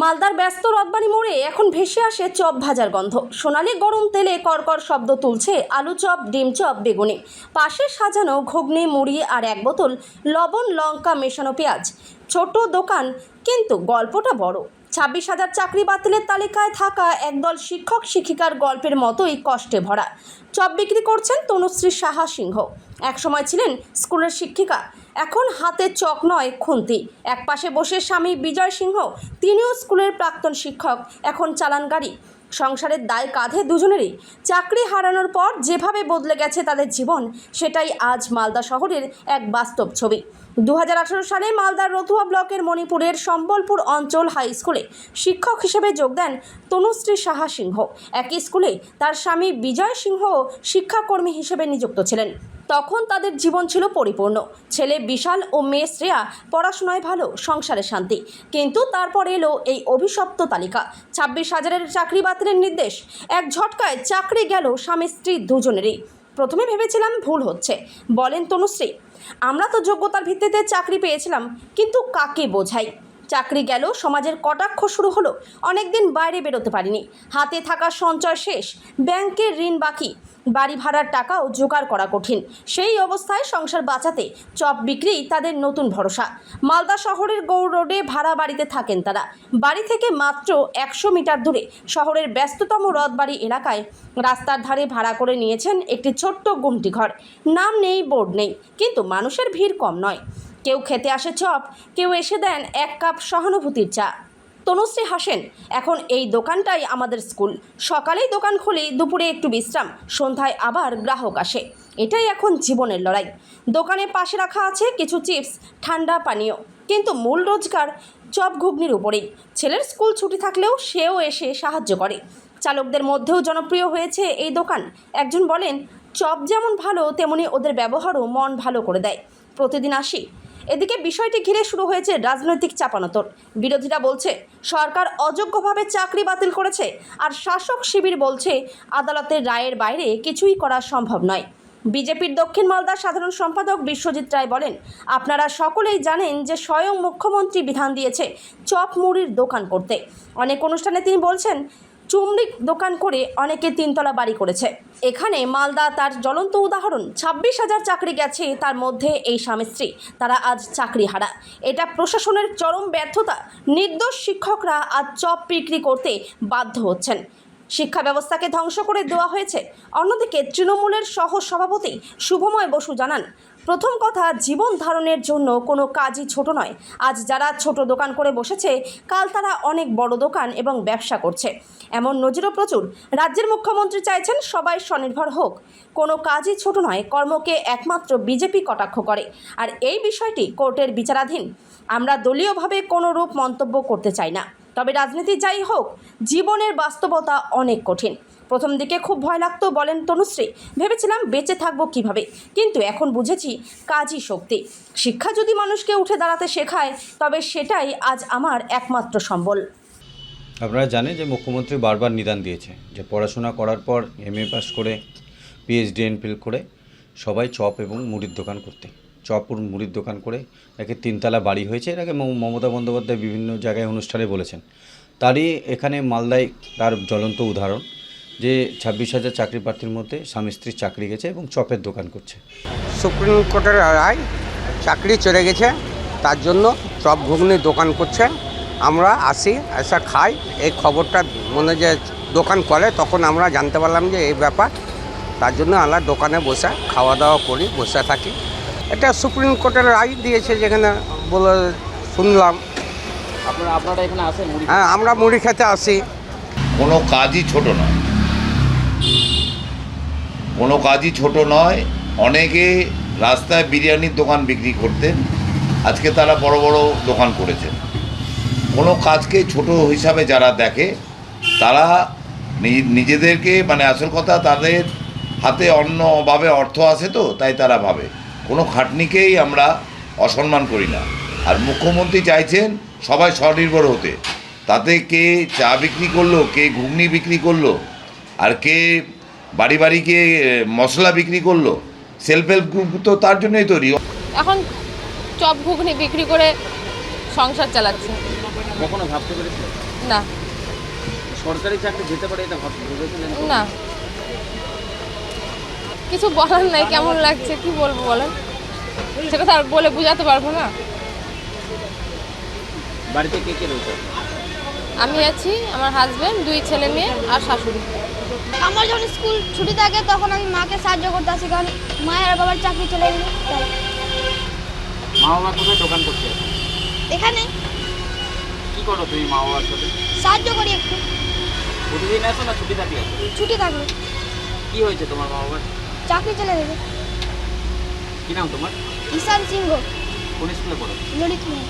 মালদার ব্যস্ত রথবাড়ি মোড়ে এখন ভেসে আসে চপ ভাজার গন্ধ। সোনালি গরম তেলে করকর শব্দ তুলছে আলু চপ, ডিম চপ, বেগুনি। পাশে সাজানো ঘুগনি, মুড়ি আর এক বোতল লবণ, লঙ্কা, মেশানো পেঁয়াজ। ছোট দোকান, কিন্তু গল্পটা বড়। ছাব্বিশ হাজার চাকরি বাতিলের তালিকায় থাকা একদল শিক্ষক শিক্ষিকার গল্পের মতোই কষ্টে ভরা। চপ বিক্রি করছেন তনুশ্রী সাহা সিংহ। একসময় ছিলেন স্কুলের শিক্ষিকা। এখন হাতে চক নয়, খুন্তি। একপাশে বসে স্বামী বিজয় সিংহ, তিনিও স্কুলের প্রাক্তন শিক্ষক, এখন চালান গাড়ি। সংসারের দায় কাঁধে দুজনেরই। চাকরি হারানোর পর যেভাবে বদলে গেছে তাদের জীবন, সেটাই আজ মালদা শহরের এক বাস্তব ছবি। দু হাজার আঠেরো সালে মালদার রতুয়া ব্লকের মণিপুরের সম্বলপুর অঞ্চল হাই স্কুলে শিক্ষক হিসেবে যোগ দেন তনুশ্রী সাহা সিংহ। একই স্কুলে তার স্বামী বিজয় সিংহ শিক্ষাকর্মী হিসেবে নিযুক্ত ছিলেন। তখন তাদের জীবন ছিল পরিপূর্ণ। ছেলে বিশাল ও মেয়ে শ্রেয়া পড়াশোনায় ভালো, সংসারে শান্তি। কিন্তু তারপর এলো এই অভিশপ্ত তালিকা। ছাব্বিশ হাজারের চাকরি বাতিলের নির্দেশ। এক ঝটকায় চাকরি গেল স্বামী স্ত্রী দুজনেরই। প্রথমে ভেবেছিলাম ভুল হচ্ছে। বলেন তনুশ্রী, আমরা তো যোগ্যতার ভিত্তিতে চাকরি পেয়েছিলাম, কিন্তু কাকে বোঝাই? চাকরি গেল, সমাজের কটাক্ষ শুরু হলো। অনেকদিন বাইরে বেরোতে পারিনি। হাতে থাকা সঞ্চয় শেষ ব্যাংকের ঋণ বাকি। বাড়ি ভাড়ার টাকাও জোগাড় করা কঠিন। সেই অবস্থায় সংসার বাঁচাতে চপ বিক্রি তাদের নতুন ভরসা। মালদা শহরের গৌর রোডে ভাড়া বাড়িতে থাকেন তারা। বাড়ি থেকে মাত্র একশো মিটার দূরে শহরের ব্যস্ততম রথবাড়ি এলাকায় রাস্তার ধারে ভাড়া করে নিয়েছেন একটি ছোট্ট গুমটি ঘর নাম নেই, বোর্ড নেই, কিন্তু মানুষের ভিড় কম নয়। কেউ খেতে আসে চপ, কেউ এসে দেন এক কাপ সহানুভূতির চা। তনুশ্রী হাসেন, এখন এই দোকানটাই আমাদের স্কুল। সকালেই দোকান খুলি, দুপুরে একটু বিশ্রাম, সন্ধ্যায় আবার গ্রাহক আসে। এটাই এখন জীবনের লড়াই। দোকানে পাশে রাখা আছে কিছু চিপস, ঠান্ডা পানীয়। কিন্তু মূল রোজগার চপ ঘুগনির উপরেই। ছেলের স্কুল ছুটি থাকলেও সেও এসে সাহায্য করে। চালকদের মধ্যেও জনপ্রিয় হয়েছে এই দোকান। একজন বলেন, চপ যেমন ভালো, তেমনি ওদের ব্যবহারও মন ভালো করে দেয়। প্রতিদিন আসি। এদিকে বিষয়টি ঘিরে শুরু হয়েছে রাজনৈতিক চাপানোতর। বিরোধীরা বলছে, সরকার অযোগ্যভাবে চাকরি বাতিল করেছে আর শাসক শিবির বলছে, আদালতের রায়ের বাইরে কিছুই করা সম্ভব নয়। বিজেপির দক্ষিণ মালদার সাধারণ সম্পাদক বিশ্বজিৎ রায় বলেন, আপনারা সকলেই জানেন যে স্বয়ং মুখ্যমন্ত্রী বিধান দিয়েছে চপ মুড়ির দোকান করতে। অনেক অনুষ্ঠানে তিনি বলছেন চুমড়ি দোকান করে অনেকে তিনতলা বাড়ি করেছে। এখানে মালদা তার জ্বলন্ত উদাহরণ। ছাব্বিশ হাজার চাকরি গেছে তার মধ্যে এই স্বামী স্ত্রী। তারা আজ চাকরি হারা। এটা প্রশাসনের চরম ব্যর্থতা। নির্দোষ শিক্ষকরা আজ চপ বিক্রি করতে বাধ্য হচ্ছেন। শিক্ষা ব্যবস্থাকে ধ্বংস করে দেওয়া হয়েছে। অন্যদিকে তৃণমূলের সহ সভাপতি শুভময় বসু জানান প্রথম কথা, জীবন ধারণের জন্য কোনো কাজই ছোট নয়। আজ যারা ছোট দোকান করে বসেছে, কাল তারা অনেক বড় দোকান এবং ব্যবসা করছে। এমন নজিরও প্রচুর। রাজ্যের মুখ্যমন্ত্রী চাইছেন সবাই স্বনির্ভর হোক। কোনো কাজই ছোট নয়, কর্মকে একমাত্র বিজেপি কটাক্ষ করে। আর এই বিষয়টি কোর্টের বিচারাধীন। আমরা দলীয়ভাবে কোনো রূপ মন্তব্য করতে চাই না। তবে রাজনীতি যাই হোক, জীবনের বাস্তবতা অনেক কঠিন। প্রথম দিকে খুব ভয় লাগতো বলেন তনুশ্রী। ভেবেছিলাম বেঁচে থাকব কীভাবে? কিন্তু এখন বুঝেছি কাজই শক্তি। শিক্ষা যদি মানুষকে উঠে দাঁড়াতে শেখায়, তবে সেটাই আজ আমার একমাত্র সম্বল। আপনারা জানেন যে মুখ্যমন্ত্রী বারবার নিদান দিয়েছে যে পড়াশোনা করার পর এম এ পাস করে পিএইচডি এনফিল করে সবাই চপ এবং মুড়ির দোকান করতে। চপ ও মুড়ির দোকান করে একে তিনতলা বাড়ি হয়েছে। এর আগে মমতা বন্দ্যোপাধ্যায় বিভিন্ন জায়গায় অনুষ্ঠানে বলেছেন। তারই এখানে মালদায় তার জ্বলন্ত উদাহরণ। যে ছাব্বিশ হাজার চাকরি প্রার্থীর মধ্যে স্বামী স্ত্রীর চাকরি গেছে এবং চপের দোকান করছে। সুপ্রিম কোর্টের রায় চাকরি চলে গেছে তার জন্য চপ ঘুগনি দোকান করছে। আমরা আসি এসে খাই এই খবরটা মনে যে দোকান করে তখন আমরা জানতে পারলাম যে এই ব্যাপার। তার জন্য আমরা দোকানে বসে খাওয়া দাওয়া করি বসে থাকি। এটা সুপ্রিম কোর্টের রায় দিয়েছে যেখানে বলে শুনলাম। আপনারা আপনারা এখানে আসেন হ্যাঁ আমরা মুড়ি খেতে আসি। কোনো কাজই ছোট নয়। কোনো কাজই ছোট নয়। অনেকে রাস্তায় বিরিয়ানির দোকান বিক্রি করতেন। আজকে তারা বড় বড় দোকান করেছেন। কোনো কাজকে ছোট হিসাবে যারা দেখে, তারা নিজেদেরকে মানে আসল কথা তাদের হাতে অন্যভাবে অর্থ আসে তো, তাই তারা ভাবে। কোনো খাটনিকেই আমরা অসম্মান করি না। আর মুখ্যমন্ত্রী চাইছেন সবাই স্বনির্ভর হতে। তাতে কে চা বিক্রি করল, কে ঘুগনি বিক্রি করল, আর কে বাড়ি বাড়ি গিয়ে মশলা বিক্রি করল। সেলফ হেল্প গ্রুপ তো তার জন্যই তৈরি। এখন চপ ঘুগনি বিক্রি করে সংসার চালাচ্ছে। কখনো ভাবতে পেরেছিলেন না। সরকারি চাকরি যেতে পারে এটা ভাব- ভেবেছিলেন? না। কিছু বলার নাই কেমন লাগছে কি বলব বলেন? সেটা তো আর বলে বোঝাতে পারব না। বাড়িতে কে কে রয়েছে? আমি আছি আমার হাজবেন্ড দুই ছেলে মেয়ে আর শাশুড়ি। আমার যখন স্কুল ছুটি থাকে তখন আমি মাকে সাহায্য করতে আসি কারণ মায়ের আর বাবার চাকরি চলে গেলে তাই। মা বাবা কোথায় দোকান করতে আছে এখানে। কি করো তুমি মা বাবার সাথে? সাহায্য করি একটু। প্রতিদিন আসো না ছুটি থাকলে আসো? ছুটি থাকলে কি হয়েছে তোমার মা বাবার? চাকরি চলে গেছে। কি নাম তোমার? ঈশান সিংহ। কোন স্কুলে পড়ো? ললিত মেয়ে